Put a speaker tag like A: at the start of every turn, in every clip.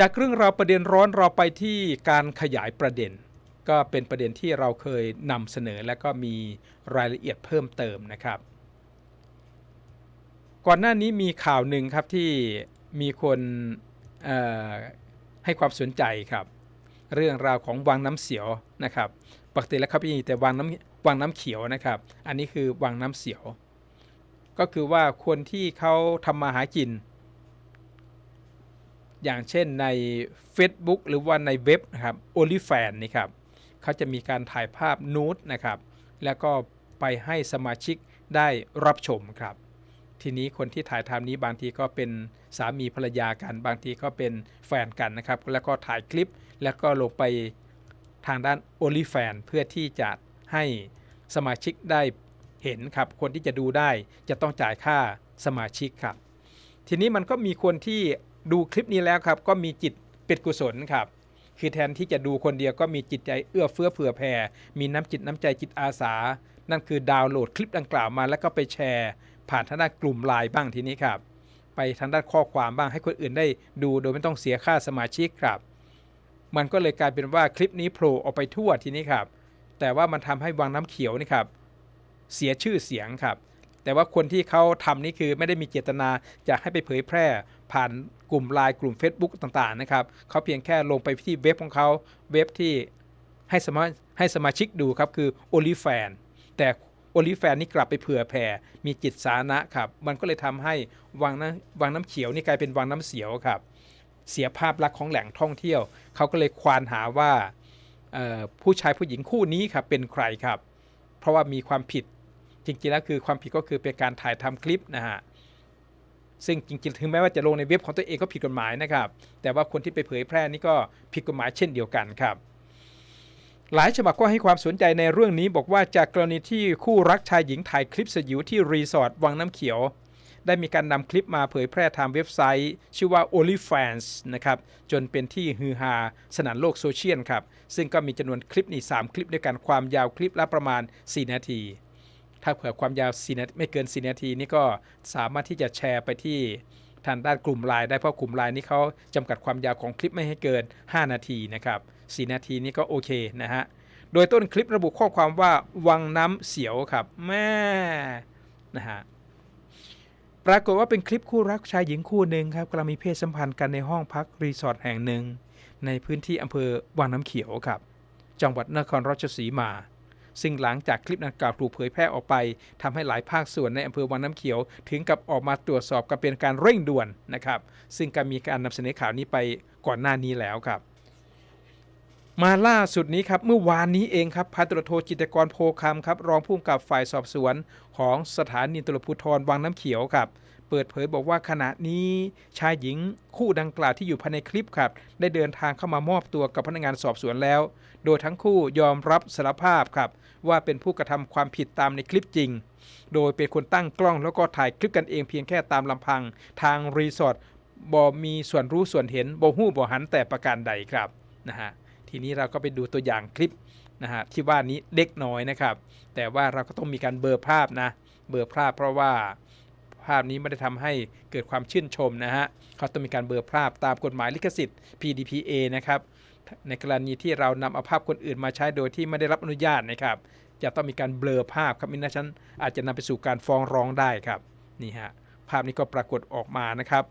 A: จากเรื่องราวประเด็นร้อนเราไปที่การขยายประเด็น ก็เป็นประเด็นที่เราเคยนำเสนอและก็มีรายละเอียดเพิ่มเติมนะครับ ก่อนหน้านี้มีข่าวหนึ่งครับที่มีคนให้ความสนใจครับ เรื่องราวของวังน้ำเสียวนะครับปกติแล้วเขามีแต่วังน้ำวังน้ำเขียวนะครับ อันนี้คือวังน้ำเสียว ก็คือว่าคนที่เขาทำมาหากิน อย่างเช่นใน Facebook หรือว่าในเว็บนะครับ o l y f a n นี่ครับเขาจะมีการถ่ายภาพนูดนะครับ แล้วก็ไปให้สมาชิกได้รับชมครับ ทีนี้คนที่ถ่ายทำนี้บางทีก็เป็นสามีภรรยากัน บางทีก็เป็นแฟนกันนะครับ แล้วก็ถ่ายคลิปแล้วก็ลงไปทางด้าน o l y f a n เพื่อที่จะให้สมาชิกได้เห็นครับ คนที่จะดูได้จะต้องจ่ายค่าสมาชิกครับ ทีนี้มันก็มีคนที่ ดูคลิปนี้แล้วครับก็มีจิตเป็นกุศลครับคือแทนที่จะดูคนเดียวก็มีจิตใจเอื้อเฟื้อเผื่อแผ่ มีน้ำจิตน้ำใจจิตอาสา นั่นคือดาวน์โหลดคลิปดังกล่าวมาแล้วก็ไปแชร์ ผ่านทางด้านกลุ่มไลน์บ้างทีนี้ครับ ไปทางด้านข้อความบ้างให้คนอื่นได้ดูโดยไม่ต้องเสียค่าสมาชิกครับ มันก็เลยกลายเป็นว่าคลิปนี้โผล่ออกไปทั่วทีนี้ครับ แต่ว่ามันทำให้วังน้ำเขียวนี่ครับ เสียชื่อเสียงครับ แต่ว่าคนที่เขาทำนี่คือไม่ได้มีเจตนาจะให้ไปเผยแพร่ผ่าน ลุ่มไลน์กลุ่ม Facebook ต่างๆนะครับเขาเพียงแค่ลงไปที่เว็บของเขาเว็บที่ให้สมาให้สมาชิกดูครับคือ o n l y f a n แต่ o n l y f a n นี่กลับไปเผื่อแผ่ มีจิตสาธารณะครับ มันก็เลยทำให้วังน้ำวังน้ำเขียวนี่กลายเป็นวังน้ำเสียวครับ เสียภาพลักษณ์ของแหล่งท่องเที่ยว เขาก็เลยควานหาว่าผู้ชายผู้หญิงคู่นี้ครับเป็นใครครับ เพราะว่ามีความผิด จริงๆแล้วคือความผิดก็คือเป็นการถ่ายทำคลิปนะฮะ ซึ่งจริงๆ ถึงแม้ว่าจะลงในเว็บของตัวเองก็ผิดกฎหมายนะครับ แต่ว่าคนที่ไปเผยแพร่นี่ก็ผิดกฎหมายเช่นเดียวกันครับ หลายฉบับก็ให้ความสนใจในเรื่องนี้บอกว่าจากกรณีที่คู่รักชายหญิงถ่ายคลิปสยิวที่รีสอร์ทวังน้ำเขียว ได้มีการนำคลิปมาเผยแพร่ทางเว็บไซต์ ชื่อว่า OnlyFans นะครับ จนเป็นที่ฮือฮาสนั่นโลกโซเชียลครับ ซึ่งก็มีจำนวนคลิปนี่3คลิปด้วยกันความยาวคลิปละประมาณ 4 นาที ถ้าเผื่อความยาว4นาทีไม่เกิน 4 นาทีนี่ก็สามารถที่จะแชร์ไปที่ทางด้านกลุ่มไลน์ได้เพราะกลุ่มไลน์นี้เขาจำกัดความยาวของคลิปไม่ให้เกิน 5 นาทีนะครับ4นาทีนี่ก็โอเคนะฮะโดยต้นคลิประบุข้อความว่าวังน้ำเสียวครับแม่นะฮะปรากฏว่าเป็นคลิปคู่รักชายหญิงคู่หนึ่งครับกำลังมีเพศสัมพันธ์กันในห้องพักรีสอร์ทแห่งหนึ่ง ในพื้นที่อำเภอวังน้ำเขียวครับ จังหวัดนครราชสีมา ซึ่งหลังจากคลิปดังกล่าวถูกเผยแพร่ออกไปทำให้หลายภาคส่วนในอำเภอวังน้ำเขียว ถึงกับออกมาตรวจสอบกันเป็นการเร่งด่วนนะครับ ซึ่งก็มีการนำเสนอข่าวนี้ไปก่อนหน้านี้แล้วครับมาล่าสุดนี้ครับเมื่อวานนี้เองครับพันตรวจโทจิตกรโพคำครับรองผู้กำกับฝ่ายสอบสวน ของสถานีตำรวจภูธรวังน้ำเขียวครับ ปิดเผยบอกว่าขณะนี้ชายหญิงคู่ดังกล่าวที่อยู่ภายในคลิปครับ ได้เดินทางเข้ามามอบตัวกับพนักงานสอบสวนแล้ว โดยทั้งคู่ยอมรับสารภาพครับ ว่าเป็นผู้กระทำความผิดตามในคลิปจริง โดยเป็นคนตั้งกล้องแล้วก็ถ่ายคลิปกันเองเพียงแค่ตามลำพัง ทางรีสอร์ทบ่มีส่วนรู้ส่วนเห็นบ่หู้บ่หันแต่ประการใดครับนะฮะทีนี้เราก็ไปดูตัวอย่างคลิปนะฮะที่ว่านี้เล็กน้อยนะครับ แต่ว่าเราก็ต้องมีการเบลอภาพนะเบลอภาพเพราะว่า ภาพนี้ไม่ได้ทำให้เกิดความชื่นชมนะฮะเขาต้องมีการเบลอภาพตามกฎหมายลิขสิทธิ์ PDPA นะครับในกรณีที่เรานำเอาภาพคนอื่นมาใช้โดยที่ไม่ได้รับอนุญาตนะครับจะต้องมีการเบลอภาพครับมินั้นอาจจะนำไปสู่การฟ้องร้องได้ครับนี่ฮะภาพนี้ก็ปรากฏออกมานะครับ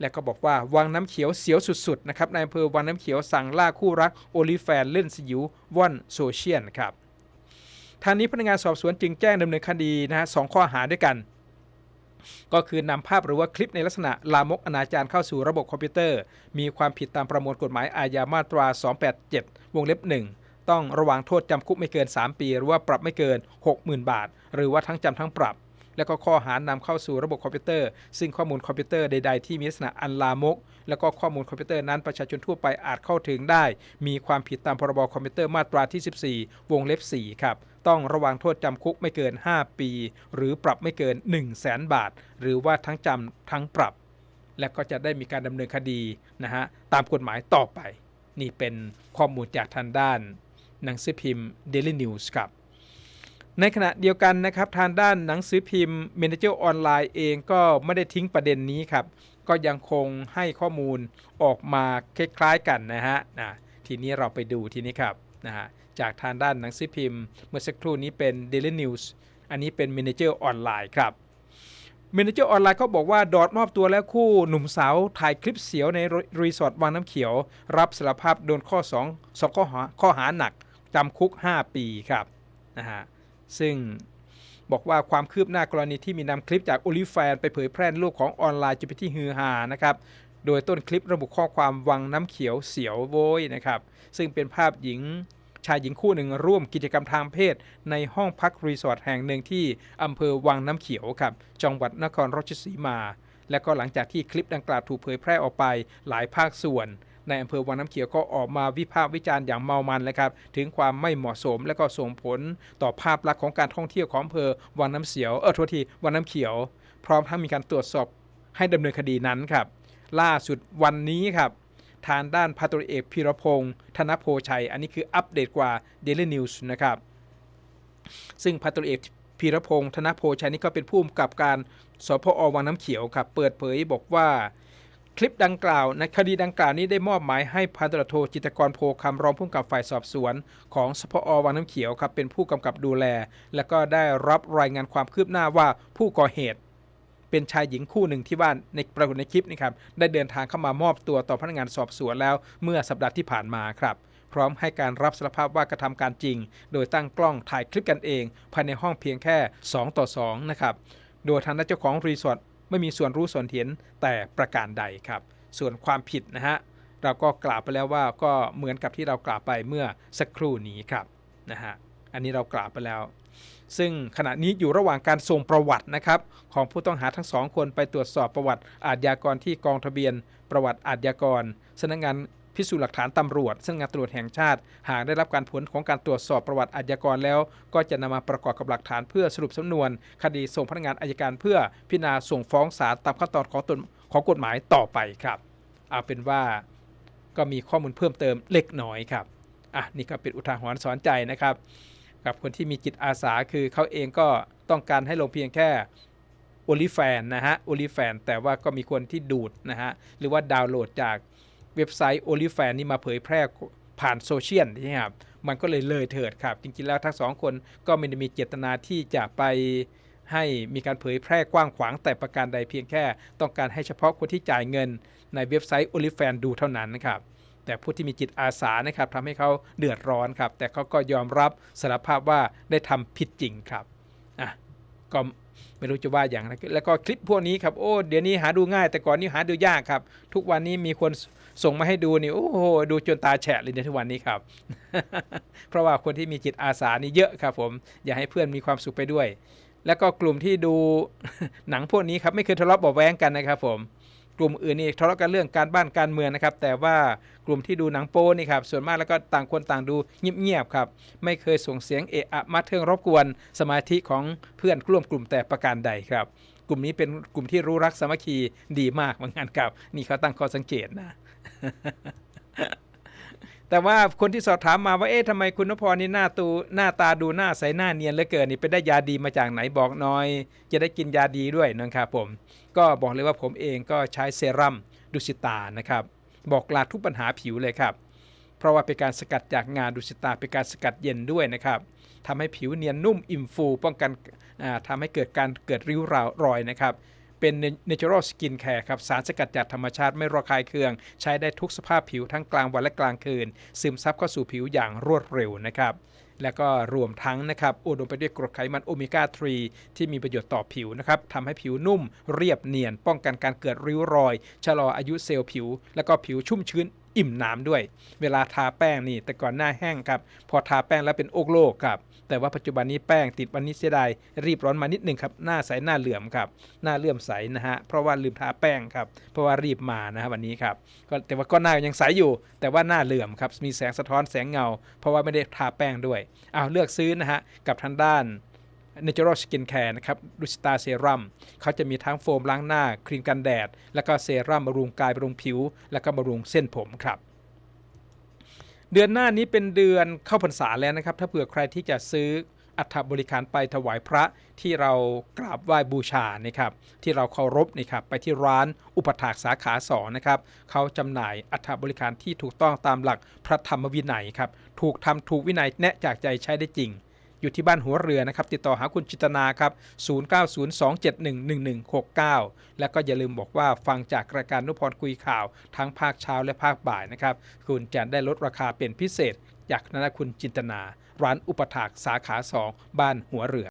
A: และก็บอกว่าวังน้ำเขียวเสียวสุดๆนะครับในอำเภอวังน้ำเขียวสั่งล่าคู่รักโอลิแฟนเล่นสยิวว่อนโซเชียลครับทางนี้พนักงานสอบสวนจึงแจ้งดำเนินคดีนะฮะสองข้อหาด้วยกัน ก็คือนำภาพหรือว่าคลิปในลักษณะลามกอนาจารเข้าสู่ระบบคอมพิวเตอร์ มีความผิดตามประมวลกฎหมายอาญามาตรา 287 วงเล็บ 1 ต้องระวางโทษจำคุกไม่เกิน 3 ปี หรือว่าปรับไม่เกิน 60,000 บาท หรือว่าทั้งจำทั้งปรับแล้วก็ข้อหานำเข้าสู่ระบบคอมพิวเตอร์ ซึ่งข้อมูลคอมพิวเตอร์ใด ๆ ที่มีลักษณะอันลามก แล้วก็ข้อมูลคอมพิวเตอร์นั้นประชาชนทั่วไปอาจเข้าถึงได้ มีความผิดตามพรบคอมพิวเตอร์มาตราที่ 14 วงเล็บ 4 ครับ ต้องระวังโทษจำคุกไม่เกิน 5 ปี หรือปรับไม่เกิน 1 0 0 0 0แสนบาท หรือว่าทั้งจำทั้งปรับ และก็จะได้มีการดำเนินคดีนะฮะตามกฎหมายต่อไป นี่เป็นข้อมูลจากทางด้าน หนังสือพิมพ์ Daily News ครับในขณะเดียวกันนะครับทางด้านหนังสือพิมพ์ Manager ออนไลน์เองก็ไม่ได้ทิ้งประเด็นนี้ครับกก็ยังคงให้ข้อมูลออกมาคล้ายๆกันนะฮะนะทีนี้เราไปดูทีนี้ครับ นะฮะจากทางด้านหนังสือพิมพ์ เมื่อสักครู่นี้เป็น Daily News อันนี้เป็น Manager ออนไลน์ครับเมนเจอร์ออนไลน์เขาบอกว่าดอดมอบตัวแล้วคู่หนุ่มสาวถ่ายคลิปเสียวในรีสอร์ทวังน้ำเขียว รับสารภาพโดนข้อ2 2ข้อหาข้อหาหนักจำคุก 5 ปีครับนะฮะซึ่งบอกว่าความคืบหน้ากรณีที่มีนำคลิปจากโอลิแฟนไปเผยแพร่ในโลกของออนไลน์จะเป็นที่ฮือฮานะครับ โดยต้นคลิประบุข้อความวังน้ำเขียวเสียวโวยนะครับ ซึ่งเป็นภาพหญิงชายหญิงคู่หนึ่งร่วมกิจกรรมทางเพศ ในห้องพักรีสอร์ทแห่งหนึ่งที่อำเภอวังน้ำเขียวครับ จังหวัดนครราชสีมา และก็หลังจากที่คลิปดังกล่าวถูกเผยแพร่ออกไปหลายภาคส่วน ในอำเภอวังน้ำเขียวก็ออกมาวิพากษ์วิจารณ์อย่างเมามันเลยครับถึงความไม่เหมาะสมและก็ส่งผลต่อภาพลักษณ์ของการท่องเที่ยวของอำเภอวังน้ำเสียวเออโทษทีวังน้ำเขียว พร้อมทั้งมีการตรวจสอบให้ดำเนินคดีนั้นครับ ล่าสุดวันนี้ครับ ทางด้านพันตรเอกพีรพงศ์ธนโพชัย อันนี้คืออัปเดตกว่า Daily News นะครับ ซึ่งพันตรเอกพีรพงศ์ธนโพชัยนี่ก็เป็นผู้กำกับการสพอวังน้ำเขียวครับ เปิดเผยบอกว่า คลิปดังกล่าวในคดีดังกล่าวนี้ได้มอบหมายให้พันตำรวจโทจิตกรโพคำรองผู้กำกับฝ่ายสอบสวน ของสพอวังน้ำเขียวครับเป็นผู้กำกับดูแล และก็ได้รับรายงานความคืบหน้าว่าผู้ก่อเหตุ เป็นชายหญิงคู่หนึ่งที่ว่าในปรากฏในคลิปนี่ครับได้เดินทางเข้ามามอบตัวต่อพนักงานสอบสวนแล้ว เมื่อสัปดาห์ที่ผ่านมาครับพร้อมให้การรับสารภาพว่ากระทำการจริง โดยตั้งกล้องถ่ายคลิปกันเอง ภายในห้องเพียงแค่ 2 ต่อ 2 นะครับ โดยทางด้านเจ้าของรีสอร์ทไม่มีส่วนรู้ส่วนเห็นแต่ประการใดครับ ส่วนความผิดนะฮะ เราก็กล่าวไปแล้วว่าก็เหมือนกับที่เรากล่าวไปเมื่อสักครู่นี้ครับนะฮะ อันนี้เรากล่าวไปแล้ว ซึ่งขณะนี้อยู่ระหว่างการส่งประวัตินะครับของผู้ต้องหาทั้งสองคนไปตรวจสอบประวัติอาญากรที่กองทะเบียน ประวัติอาญากรสำนักงานพิสูจน์หลักฐานตำรวจซึ่งงานตรวจแห่งชาติ หากได้รับการผลของการตรวจสอบประวัติอาชญากรแล้ว ก็จะนำมาประกอบกับหลักฐานเพื่อสรุปสำนวน คดีส่งพนักงานอายการเพื่อพิจารณาส่งฟ้องศาลตามขั้นตอนของตนของกฎหมายต่อไปครับ เอาเป็นว่าก็มีข้อมูลเพิ่มเติมเล็กน้อยครับ อะนี่ก็เป็นอุทาหรณ์สอนใจนะครับ กับคนที่มีจิตอาสาคือเขาเองก็ต้องการให้ลงเพียงแค่โอลิแฟนนะฮะโอลิแฟนแต่ว่าก็มีคนที่ดูดนะฮะหรือว่าดาวน์โหลดจากเว็บไซต์โอลิแฟนนี่มาเผยแพร่ผ่านโซเชียลนี่ครับมันก็เลยเลยเถิดครับ จริงๆแล้วทั้งสองคนก็ไม่ได้มีเจตนาที่จะไปให้มีการเผยแพร่กว้างขวางแต่ประการใดเพียงแค่ ต้องการให้เฉพาะคนที่จ่ายเงินในเว็บไซต์โอลิแฟนดูเท่านั้นนะครับ แต่ผู้ที่มีจิตอาสานะครับทำให้เขาเดือดร้อนครับ แต่เขาก็ยอมรับสารภาพว่าได้ทำผิดจริงครับอะก็ไม่รู้จะว่าอย่างไรแล้วก็คลิปพวกนี้ครับโอ้เดี๋ยวนี้หาดูง่าย แต่ก่อนนี้หาดูยากครับ ทุกวันนี้มีคนส่งมาให้ดูนี่โอ้โหดูจนตาแฉะเลยในทุกวันนี้ครับ เพราะว่าคนที่มีจิตอาสานี่เยอะครับ ผมอยากให้เพื่อนมีความสุขไปด้วย แล้วก็กลุ่มที่ดูหนังพวกนี้ครับไม่เคยทะเลาะเบาแว้งกันนะครับผม กลุ่มอื่นนี่ทะเลาะกันเรื่องการบ้านการเมืองนะครับ แต่ว่ากลุ่มที่ดูหนังโป้นี่ครับส่วนมากแล้วก็ต่างคนต่างดูเงียบๆครับ ไม่เคยส่งเสียงเอะอะมาเทิงรบกวนสมาธิของเพื่อนร่วมกลุ่มแต่ประการใดครับ กลุ่มนี้เป็นกลุ่มที่รู้รักสามัคคีดีมากเหมือนกันครับ นี่เขาตั้งข้อสังเกตนะ แต่ว่าคนที่สอบถามมาว่าเอ๊ะทำไมคุณนพรนี่หน้าตูหน้าตาดูหน้าใสหน้าเนียนเหลือเกินนี่ไปได้ยาดีมาจากไหนบอกหน้อย จะได้กินยาดีด้วยนะครับผม ก็บอกเลยว่าผมเองก็ใช้เซรั่มดุสิตานะครับ บอกลาทุกปัญหาผิวเลยครับ เพราะว่าเป็นการสกัดจากงาดุสิตาเป็นการสกัดเย็นด้วยนะครับทำให้ผิวเนียนนุ่มอิ่มฟู ป้องกันอ่าทำให้เกิดการเกิดริ้วรอยนะครับ เป็น Natural Skin Care ครับ สารสกัดจากธรรมชาติไม่ระคายเคือง ใช้ได้ทุกสภาพผิวทั้งกลางวันและกลางคืน ซึมซับเข้าสู่ผิวอย่างรวดเร็วนะครับแล้วก็รวมทั้งนะครับอุดมไปด้วยกรดไขมันโอเมก้า 3 ที่มีประโยชน์ต่อผิวนะครับทำให้ผิวนุ่มเรียบเนียน ป้องกันการเกิดริ้วรอย ชะลออายุเซลล์ผิว แล้วก็ผิวชุ่มชื้น อิ่มน้ำด้วย เวลาทาแป้งนี่ แต่ก่อนหน้าแห้งครับ พอทาแป้งแล้วเป็นโอกโลกครับ แต่ว่าปัจจุบันนี้แป้งติดวันนี้เสียดายรีบร้อนมานิดหนึ่งครับ หน้าใสหน้าเหลื่อมครับ หน้าเลื่อมใสนะฮะ เพราะว่าลืมทาแป้งครับ เพราะว่ารีบมานะฮะวันนี้ครับ ก็แต่ว่าก็หน้ายังใสอยู่ แต่ว่าหน้าเหลื่อมครับ มีแสงสะท้อนแสงเงา เพราะว่าไม่ได้ทาแป้งด้วย เอาเลือกซื้อนะฮะ กับทางด้าน Natural Skin Care นะครับดูสตาเซรั่มเขาจะมีทั้งโฟมล้างหน้า ครีมกันแดด แล้วก็เซรั่มบำรุงกายบำรุงผิว แล้วก็บำรุงเส้นผมครับ เดือนหน้านี้เป็นเดือนเข้าพรรษาแล้วนะครับ ถ้าเผื่อใครที่จะซื้ออัฐบริการไปถวายพระที่เรากราบไหว้บูชานะครับที่เราเคารพนะครับไปที่ร้านอุปถากสาขาสองนะครับเขาจำหน่ายอัฐบริการที่ถูกต้องตามหลักพระธรรมวินัยครับถูกทำถูกวินัยแนะจากใจใช้ได้จริง อยู่ที่บ้านหัวเรือนะครับติดต่อหาคุณจิตนาครับ 0902711169 และก็อย่าลืมบอกว่าฟังจากรายการนุพรคุยข่าว ทั้งภาคเช้าและภาคบ่ายนะครับ คุณจะได้ลดราคาเป็นพิเศษ จากนั้นคุณจินตนา ร้านอุปถากสาขา 2 บ้านหัวเรือ